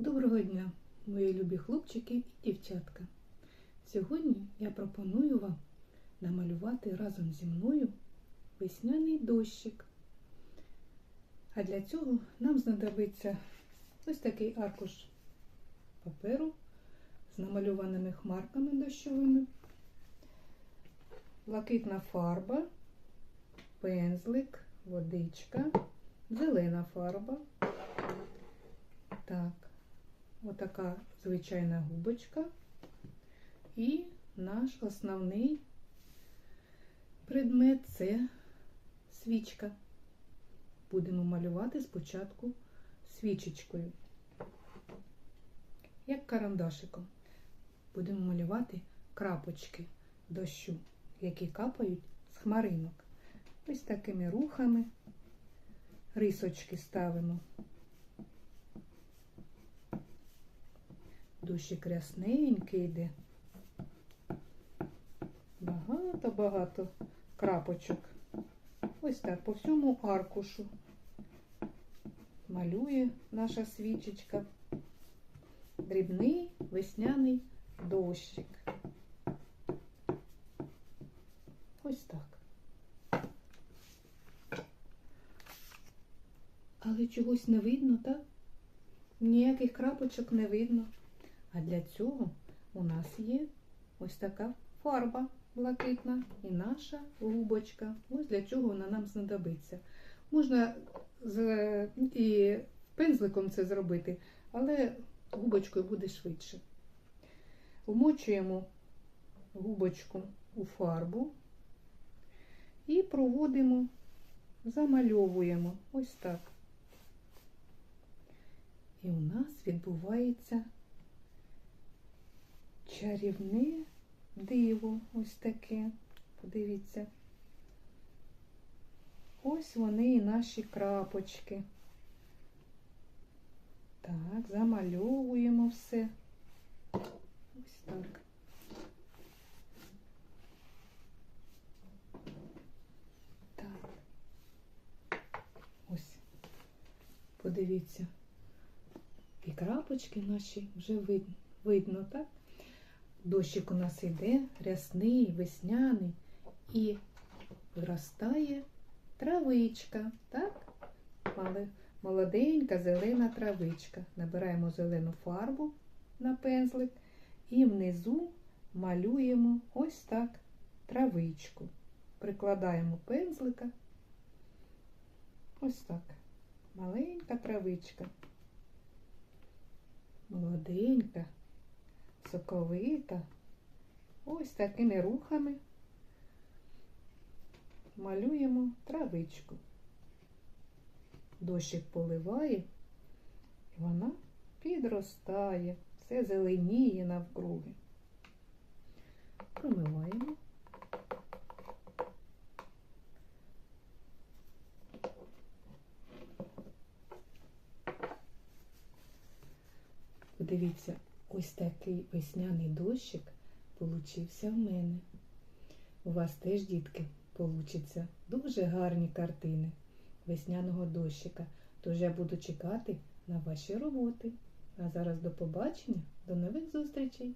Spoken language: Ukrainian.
Доброго дня, мої любі хлопчики і дівчатка. Сьогодні я пропоную вам намалювати разом зі мною весняний дощик. А для цього нам знадобиться ось такий аркуш паперу з намальованими хмарками дощовими, блакитна фарба, пензлик, водичка, зелена фарба. Так, отака звичайна губочка. І наш основний предмет це свічка. Будемо малювати спочатку свічечкою, як карандашиком. Будемо малювати крапочки дощу, які капають з хмаринок. Ось такими рухами рисочки ставимо. Дощик рясненький йде. Багато-багато крапочок. Ось так по всьому аркушу малює наша свічечка. Дрібний весняний дощик. Ось так. Але чогось не видно, так? Ніяких крапочок не видно. А для цього у нас є ось така фарба блакитна і наша губочка. Ось для чого вона нам знадобиться. Можна з, і пензликом це зробити, але губочкою буде швидше. Вмочуємо губочку у фарбу і проводимо, замальовуємо ось так. І у нас відбувається чарівне диво ось таке. Подивіться. Ось вони і наші крапочки. Так, замальовуємо все. Ось так. Так. Ось. Подивіться. І крапочки наші вже видно, видно, так? Дощик у нас йде рясний, весняний і виростає травичка, так? Молоденька зелена травичка. Набираємо зелену фарбу на пензлик і внизу малюємо ось так травичку. Прикладаємо пензлика. Ось так. Маленька травичка. Молоденька соковита. Ось такими рухами малюємо травичку. Дощик поливає, і вона підростає, все зеленіє навкруги. Промиваємо. Подивіться, Ось такий весняний дощик получився в мене. У вас теж, дітки, получаться дуже гарні картини весняного дощика. Тож я буду чекати на ваші роботи. А зараз до побачення, до нових зустрічей!